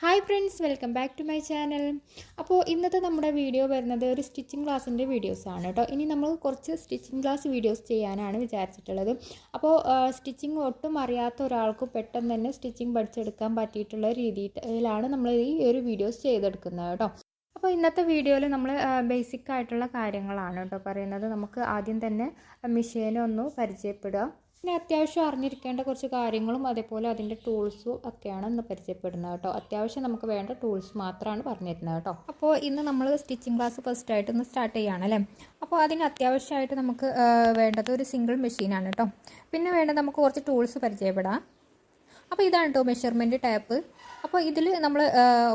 Hi friends welcome back to my channel അപ്പോൾ ഇന്നത്തെ നമ്മുടെ വീഡിയോ വരുന്നത് ഒരു സ്റ്റിച്ചിങ് ക്ലാസ്സിന്റെ വീഡിയോസാണ് കേട്ടോ ഇനി നമ്മൾ കുറച്ച് സ്റ്റിച്ചിങ് ക്ലാസ് വീഡിയോസ് ചെയ്യാനാണ് വിചാരിച്ചിട്ടുള്ളത്. അപ്പോൾ സ്റ്റിച്ചിങ് ഒട്ടും അറിയാത്ത ഒരാൾക്ക് പെട്ടെന്ന് തന്നെ സ്റ്റിച്ചിങ് പഠിച്ചെടുക്കാൻ പറ്റിയിട്ടുള്ള രീതിയിലാണ് നമ്മൾ ഈ ഒരു വീഡിയോസ് ചെയ്തെടുക്കുന്നത് കേട്ടോ അപ്പോൾ ഇന്നത്തെ വീഡിയോയിൽ നമ്മൾ ബേസിക് ആയിട്ടുള്ള കാര്യങ്ങളാണ് കേട്ടോ പറയുന്നത്. നമുക്ക് ആദ്യം തന്നെ മെഷീനൊന്ന് പരിചയപ്പെടുക. പിന്നെ അത്യാവശ്യം അറിഞ്ഞിരിക്കേണ്ട കുറച്ച് കാര്യങ്ങളും അതേപോലെ അതിന്റെ ടൂൾസും ഒക്കെയാണ് ഇന്ന് പരിചയപ്പെടുന്നത് കേട്ടോ. അത്യാവശ്യം നമുക്ക് വേണ്ട ടൂൾസ് മാത്രമാണ് പറഞ്ഞിരുന്നത് കേട്ടോ. അപ്പോൾ ഇന്ന് നമ്മൾ സ്റ്റിച്ചിങ് ക്ലാസ് ഫസ്റ്റ് ആയിട്ട് ഒന്ന് സ്റ്റാർട്ട് ചെയ്യുകയാണ് അല്ലേ? അപ്പോൾ അതിന് അത്യാവശ്യമായിട്ട് നമുക്ക് വേണ്ടത് ഒരു സിംഗിൾ മെഷീനാണ് കേട്ടോ. പിന്നെ വേണ്ടത് നമുക്ക് കുറച്ച് ടൂൾസ് പരിചയപ്പെടാം. അപ്പോൾ ഇതാണ് കേട്ടോ മെഷർമെന്റ് ടാപ്പ് അപ്പോൾ ഇതിൽ നമ്മൾ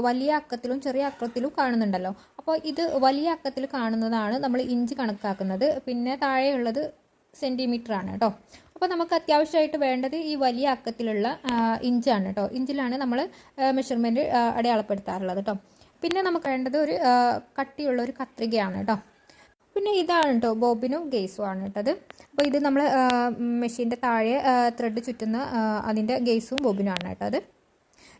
വലിയ അക്കത്തിലും ചെറിയ അക്കത്തിലും കാണുന്നുണ്ടല്ലോ. അപ്പോൾ ഇത് വലിയ അക്കത്തിൽ കാണുന്നതാണ് നമ്മൾ ഇഞ്ച് കണക്കാക്കുന്നത്. പിന്നെ താഴെയുള്ളത് സെന്റിമീറ്റർ ആണ് കേട്ടോ അപ്പോൾ നമുക്ക് അത്യാവശ്യമായിട്ട് വേണ്ടത് ഈ വലിയ അക്കത്തിലുള്ള ഇഞ്ചാണ് കേട്ടോ ഇഞ്ചിലാണ് നമ്മൾ മെഷർമെന്റ് അടയാളപ്പെടുത്താറുള്ളത് കേട്ടോ പിന്നെ നമുക്ക് വേണ്ടത് ഒരു കട്ടിയുള്ള ഒരു കത്രികയാണ് കേട്ടോ പിന്നെ ഇതാണ് കേട്ടോ ബോബിനും ഗെയ്സും ആണ് കേട്ടത് അപ്പോൾ ഇത് നമ്മൾ മെഷീന്റെ താഴെ ത്രെഡ് ചുറ്റുന്ന അതിന്റെ ഗെയ്സും ബോബിനും ആണ് കേട്ടത്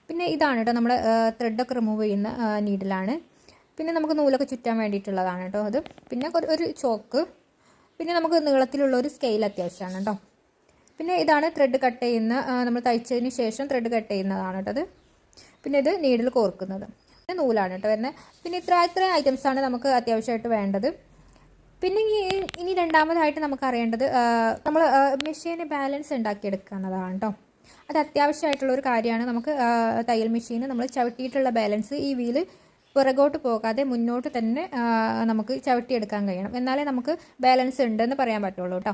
പിന്നെ ഇതാണ് കേട്ടോ നമ്മൾ ത്രെഡൊക്കെ റിമൂവ് ചെയ്യുന്ന നീഡിലാണ് പിന്നെ നമുക്ക് നൂലൊക്കെ ചുറ്റാൻ വേണ്ടിയിട്ടുള്ളതാണ് കേട്ടോ അത്. പിന്നെ ഒരു ചോക്ക്. പിന്നെ നമുക്ക് നീളത്തിലുള്ള ഒരു സ്കെയിൽ അത്യാവശ്യമാണ് കേട്ടോ പിന്നെ ഇതാണ് ത്രെഡ് കട്ട് ചെയ്യുന്ന നമ്മൾ തയ്ച്ചതിന് ശേഷം ത്രെഡ് കട്ട് ചെയ്യുന്നതാണ് കേട്ടത് പിന്നെ ഇത് നീഡിൽ കോർക്കുന്നത്. പിന്നെ നൂലാണ് കേട്ടോ വരുന്നത്. പിന്നെ ഇത്ര ഇത്രയും ഐറ്റംസാണ് നമുക്ക് അത്യാവശ്യമായിട്ട് വേണ്ടത്. പിന്നെ ഇനി രണ്ടാമതായിട്ട് നമുക്ക് അറിയേണ്ടത് നമ്മൾ മെഷീന് ബാലൻസ് ഉണ്ടാക്കിയെടുക്കുക എന്നതാണ് കേട്ടോ അത് അത്യാവശ്യമായിട്ടുള്ള ഒരു കാര്യമാണ്. നമുക്ക് തയ്യൽ മെഷീന് നമ്മൾ ചവിട്ടിയിട്ടുള്ള ബാലൻസ് ഈ വീൽ പുറകോട്ട് പോകാതെ മുന്നോട്ട് തന്നെ നമുക്ക് ചവിട്ടിയെടുക്കാൻ കഴിയണം. എന്നാലേ നമുക്ക് ബാലൻസ് ഉണ്ടെന്ന് പറയാൻ പറ്റുള്ളൂ കേട്ടോ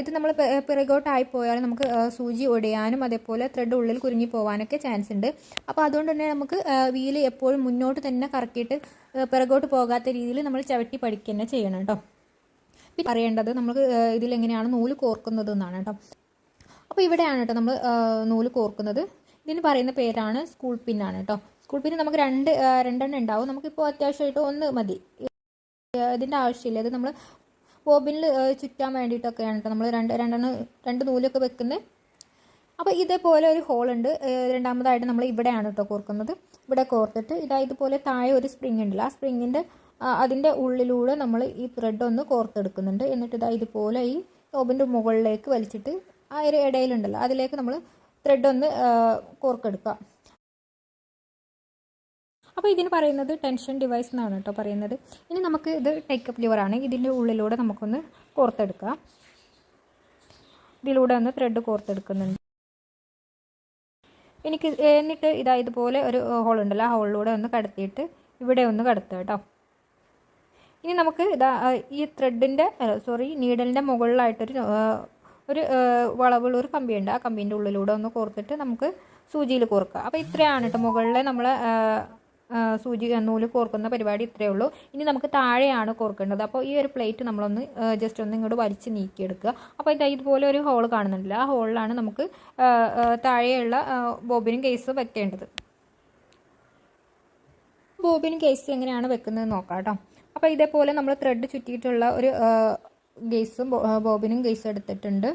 ഇത് നമ്മൾ പിറകോട്ടായി പോയാൽ നമുക്ക് സൂചി ഒടിയാനും അതേപോലെ ത്രെഡ് ഉള്ളിൽ കുരുങ്ങി പോകാനൊക്കെ ചാൻസ് ഉണ്ട്. അപ്പോൾ അതുകൊണ്ട് തന്നെ നമുക്ക് വീൽ എപ്പോഴും മുന്നോട്ട് തന്നെ കറക്കിയിട്ട് പിറകോട്ട് പോകാത്ത രീതിയിൽ നമ്മൾ ചവിട്ടി പഠിക്കുക തന്നെ ചെയ്യണം കേട്ടോ പിന്നെ പറയേണ്ടത് നമുക്ക് ഇതിലെങ്ങനെയാണ് നൂൽ കോർക്കുന്നത് എന്നാണ് കേട്ടോ അപ്പോൾ ഇവിടെയാണ് കേട്ടോ നമ്മൾ നൂൽ കോർക്കുന്നത്. ഇതിന് പറയുന്ന പേരാണ് സ്കൂൾ പിന്നാണ് കേട്ടോ സ്കൂൾ പിന്ന് നമുക്ക് രണ്ട് രണ്ടെണ്ണം ഉണ്ടാവും. നമുക്കിപ്പോൾ അത്യാവശ്യമായിട്ട് ഒന്ന് മതി. ഇതിന്റെ ആവശ്യമില്ല. അത് നമ്മൾ ബോബിനിൽ ചുറ്റാൻ വേണ്ടിയിട്ടൊക്കെയാണ് കേട്ടോ നമ്മൾ രണ്ട് രണ്ടെണ്ണം രണ്ട് നൂലൊക്കെ വെക്കുന്നത് അപ്പോൾ ഇതേപോലെ ഒരു ഹോൾ ഉണ്ട് രണ്ടാമതായിട്ട് നമ്മൾ ഇവിടെയാണ് കേട്ടോ കോർക്കുന്നത്. ഇവിടെ കോർത്തിട്ട് ഇതാ ഇതുപോലെ താഴെ ഒരു സ്പ്രിങ് ഉണ്ടല്ലോ ആ സ്പ്രിങ്ങിന്റെ അതിന്റെ ഉള്ളിലൂടെ നമ്മൾ ഈ ത്രെഡ് ഒന്ന് കോർത്തെടുക്കുന്നുണ്ട്. എന്നിട്ട് ഇതാ ഇതുപോലെ ഈ ടോബിന്റെ മുകളിലേക്ക് വലിച്ചിട്ട് ആ ഒരു ഇടയിലുണ്ടല്ലോ അതിലേക്ക് നമ്മൾ ത്രെഡ് ഒന്ന് കോർക്കെടുക്കുക അപ്പോൾ ഇതിന് പറയുന്നത് ടെൻഷൻ ഡിവൈസ് എന്നാണ് കേട്ടോ പറയുന്നത്. ഇനി നമുക്ക് ഇത് ടേക്കപ്പ് ലിവറാണ് ഇതിന്റെ ഉള്ളിലൂടെ നമുക്കൊന്ന് കോർത്തെടുക്കാം. ഇതിലൂടെ ഒന്ന് ത്രെഡ് കോർത്തെടുക്കുന്നുണ്ട്. എനിക്ക് എന്നിട്ട് ഇതാ ഇതുപോലെ ഒരു ഹോൾ ഉണ്ടല്ലോ. ആ ഹോളിലൂടെ ഒന്ന് കടത്തിയിട്ട് ഇവിടെ ഒന്ന് കടത്തുക കേട്ടോ. ഇനി നമുക്ക് ഇതാ ഈ ത്രെഡിന്റെ സോറി നീഡലിന്റെ മുകളിലായിട്ടൊരു ഒരു വളവുള്ള ഒരു കമ്പിയുണ്ട് ആ കമ്പീന്റെ ഉള്ളിലൂടെ ഒന്ന് കോർത്തിട്ട് നമുക്ക് സൂചിയിൽ കോർക്കുക അപ്പോൾ ഇത്രയാണ് കേട്ടോ മുകളിലെ നമ്മൾ സൂചി നൂൽ കോർക്കുന്ന പരിപാടി ഇത്രയേ ഉള്ളൂ. ഇനി നമുക്ക് താഴെയാണ് കോർക്കേണ്ടത്. അപ്പോൾ ഈ ഒരു പ്ലേറ്റ് നമ്മളൊന്ന് ജസ്റ്റ് ഒന്ന് ഇങ്ങോട്ട് വലിച്ച് നീക്കിയെടുക്കുക. അപ്പോൾ ഇത് ഇതുപോലെ ഒരു ഹോൾ കാണുന്നുണ്ടല്ലോ. ആ ഹോളിലാണ് നമുക്ക് താഴെയുള്ള ബോബിനും കേസ് വെക്കേണ്ടത്. ബോബിനും കേസ് എങ്ങനെയാണ് വെക്കുന്നത് നോക്കാം കേട്ടോ. അപ്പോൾ ഇതേപോലെ നമ്മൾ ത്രെഡ് ചുറ്റിയിട്ടുള്ള ഒരു ഗേസും ബോബിനും ഗേസും എടുത്തിട്ടുണ്ട്.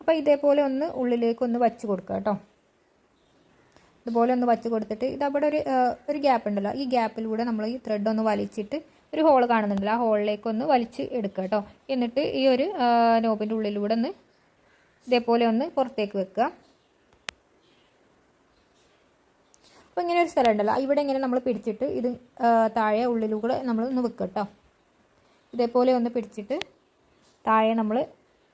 അപ്പോൾ ഇതേപോലെ ഒന്ന് ഉള്ളിലേക്ക് ഒന്ന് വച്ച് കൊടുക്കുക കേട്ടോ. ഇതുപോലെ ഒന്ന് വച്ച് കൊടുത്തിട്ട് ഇത് അവിടെ ഒരു ഒരു ഗ്യാപ്പ് ഉണ്ടല്ലോ. ഈ ഗ്യാപ്പിലൂടെ നമ്മൾ ഈ ത്രെഡ് ഒന്ന് വലിച്ചിട്ട് ഒരു ഹോൾ കാണുന്നുണ്ടല്ലോ. ആ ഹോളിലേക്ക് ഒന്ന് വലിച്ച് എടുക്കുക കേട്ടോ എന്നിട്ട് ഈ ഒരു നോബിന്റെ ഉള്ളിലൂടെ ഒന്ന് ഇതേപോലെ ഒന്ന് പുറത്തേക്ക് വെക്കുക. അപ്പോൾ ഇങ്ങനെ ഒരു സ്ഥലം ഉണ്ടല്ലോ. ഇവിടെ ഇങ്ങനെ നമ്മൾ പിടിച്ചിട്ട് ഇത് താഴെ ഉള്ളിലൂടെ നമ്മൾ ഒന്ന് വെക്കുക കേട്ടോ ഇതേപോലെ ഒന്ന് പിടിച്ചിട്ട് താഴെ നമ്മൾ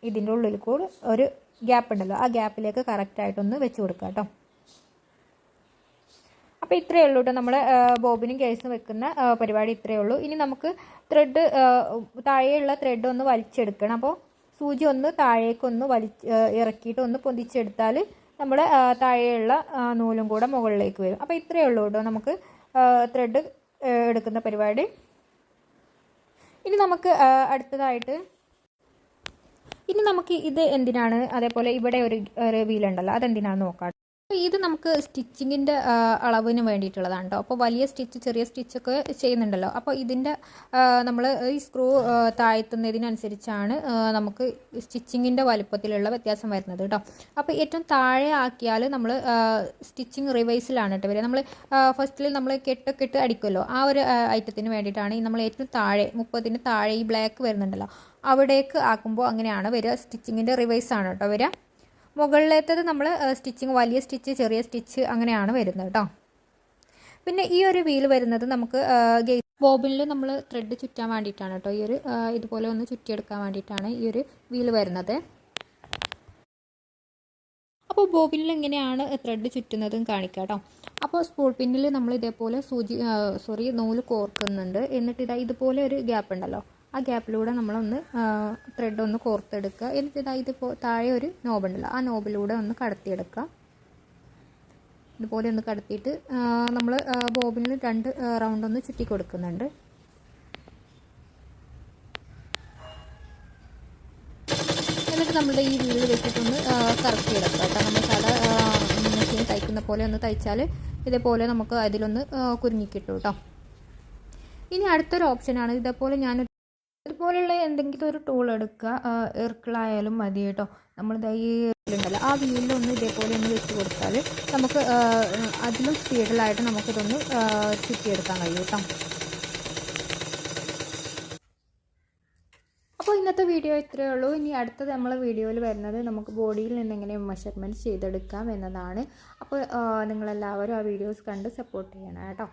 ഇതിന്റെ ഉള്ളിൽ കൂടെ ഒരു ഗ്യാപ്പ് ഉണ്ടല്ലോ. ആ ഗ്യാപ്പിലേക്ക് കറക്റ്റായിട്ടൊന്ന് വെച്ച് കൊടുക്കുക കേട്ടോ അപ്പോൾ ഇത്രയേ ഉള്ളൂ കേട്ടോ നമ്മുടെ ബോബിനും കേസും വെക്കുന്ന പരിപാടി ഇത്രയേ ഉള്ളൂ. ഇനി നമുക്ക് ത്രെഡ് താഴെയുള്ള ത്രെഡ് ഒന്ന് വലിച്ചെടുക്കണം. അപ്പോൾ സൂചി ഒന്ന് താഴേക്കൊന്ന് വലി ഇറക്കിയിട്ട് ഒന്ന് പൊന്തിച്ചെടുത്താൽ നമ്മൾ താഴെയുള്ള നൂലും കൂടെ മുകളിലേക്ക് വരും. അപ്പോൾ ഇത്രയേ ഉള്ളൂ കേട്ടോ നമുക്ക് ത്രെഡ് എടുക്കുന്ന പരിപാടി. ഇനി നമുക്ക് അടുത്തതായിട്ട് ഇനി നമുക്ക് ഇത് എന്തിനാണ്? അതേപോലെ ഇവിടെ ഒരു ഒരു വീലുണ്ടല്ലോ അതെന്തിനാണെന്ന് നോക്കാം. ഇത് നമുക്ക് സ്റ്റിച്ചിങ്ങിന്റെ അളവിന് വേണ്ടിയിട്ടുള്ളതാണ് കേട്ടോ അപ്പോൾ വലിയ സ്റ്റിച്ച് ചെറിയ സ്റ്റിച്ചൊക്കെ ചെയ്യുന്നുണ്ടല്ലോ. അപ്പോൾ ഇതിന്റെ നമ്മൾ ഈ സ്ക്രൂ താഴ്ത്തുന്നതിനനുസരിച്ചാണ് നമുക്ക് സ്റ്റിച്ചിങ്ങിന്റെ വലുപ്പത്തിലുള്ള വ്യത്യാസം വരുന്നത് കേട്ടോ. അപ്പോൾ ഏറ്റവും താഴെ ആക്കിയാൽ നമ്മൾ സ്റ്റിച്ചിങ് റിവൈസിലാണ് കേട്ടോ വരിക. നമ്മൾ ഫസ്റ്റിൽ നമ്മൾ കെട്ടൊക്കെ ഇട്ട് അടിക്കുമല്ലോ. ആ ഒരു ഐറ്റത്തിന് വേണ്ടിയിട്ടാണ് നമ്മൾ ഏറ്റവും താഴെ മുപ്പതിന് താഴെ ഈ ബ്ലാക്ക് വരുന്നുണ്ടല്ലോ. അവിടേക്ക് ആക്കുമ്പോൾ അങ്ങനെയാണ് വരിക. സ്റ്റിച്ചിങ്ങിന്റെ റിവൈസാണ് കേട്ടോ വരിക. മുകളിലേത്തത് നമ്മൾ സ്റ്റിച്ചിങ് വലിയ സ്റ്റിച്ച് ചെറിയ സ്റ്റിച്ച് അങ്ങനെയാണ് വരുന്നത് കേട്ടോ പിന്നെ ഈ ഒരു വീൽ വരുന്നത് നമുക്ക് ഗേ ബോബിനിൽ നമ്മൾ ത്രെഡ് ചുറ്റാൻ വേണ്ടിയിട്ടാണ് കേട്ടോ ഈ ഒരു ഇതുപോലെ ഒന്ന് ചുറ്റിയെടുക്കാൻ വേണ്ടിയിട്ടാണ് ഈ ഒരു വീൽ വരുന്നത്. അപ്പോൾ ബോബിനിൽ എങ്ങനെയാണ് ത്രെഡ് ചുറ്റുന്നതും കാണിക്കാം കേട്ടോ അപ്പോൾ സ്പൂൾ പിന്നിൽ നമ്മൾ ഇതേപോലെ സൂചി സോറി നൂൽ കോർക്കുന്നുണ്ട്. എന്നിട്ട് ഇതാ ഇതുപോലെ ഒരു ഗ്യാപ്പ് ഉണ്ടല്ലോ. ആ ഗ്യാപ്പിലൂടെ നമ്മളൊന്ന് ത്രെഡ് ഒന്ന് കോർത്തെടുക്കുക. എന്നിട്ട് ഇതാ ഇതിപ്പോൾ താഴെ ഒരു നോബുണ്ടല്ലോ ആ നോബിലൂടെ ഒന്ന് കടത്തിയെടുക്കുക. ഇതുപോലെ ഒന്ന് കടത്തിയിട്ട് നമ്മൾ ബോബിനിൽ രണ്ട് റൗണ്ട് ഒന്ന് ചുറ്റി കൊടുക്കുന്നുണ്ട്. എന്നിട്ട് നമ്മുടെ ഈ വീട് വെച്ചിട്ടൊന്ന് കറക്കിയെടുക്കുക കേട്ടോ. നമ്മൾ സാധാ മെഷീൻ തയ്ക്കുന്ന പോലെ ഒന്ന് തയ്ച്ചാൽ ഇതേപോലെ നമുക്ക് അതിലൊന്ന് കുരുങ്ങിക്കിട്ടും കേട്ടോ. ഇനി അടുത്തൊരു ഓപ്ഷനാണ് ഇതേപോലെ ഞാൻ ഇതുപോലെയുള്ള എന്തെങ്കിലും ഒരു ടൂൾ എടുക്കുക. ഇർക്കിളായാലും മതി കേട്ടോ. നമ്മൾ ഈ ഉണ്ടല്ലോ ആ വീലിലൊന്ന് ഇതേപോലെ ഒന്ന് വെച്ച് കൊടുത്താൽ നമുക്ക് അതിലും സ്പീഡിലായിട്ട് നമുക്കിതൊന്ന് ചുറ്റിയെടുക്കാൻ കഴിയും കേട്ടോ. അപ്പോൾ ഇന്നത്തെ വീഡിയോ ഇത്രയേ ഉള്ളൂ. ഇനി അടുത്തത് നമ്മളെ വീഡിയോയിൽ വരുന്നത് നമുക്ക് ബോഡിയിൽ നിന്ന് എങ്ങനെ മെഷർമെന്റ് ചെയ്തെടുക്കാം എന്നതാണ്. അപ്പോൾ നിങ്ങളെല്ലാവരും ആ വീഡിയോസ് കണ്ട് സപ്പോർട്ട് ചെയ്യണം കേട്ടോ.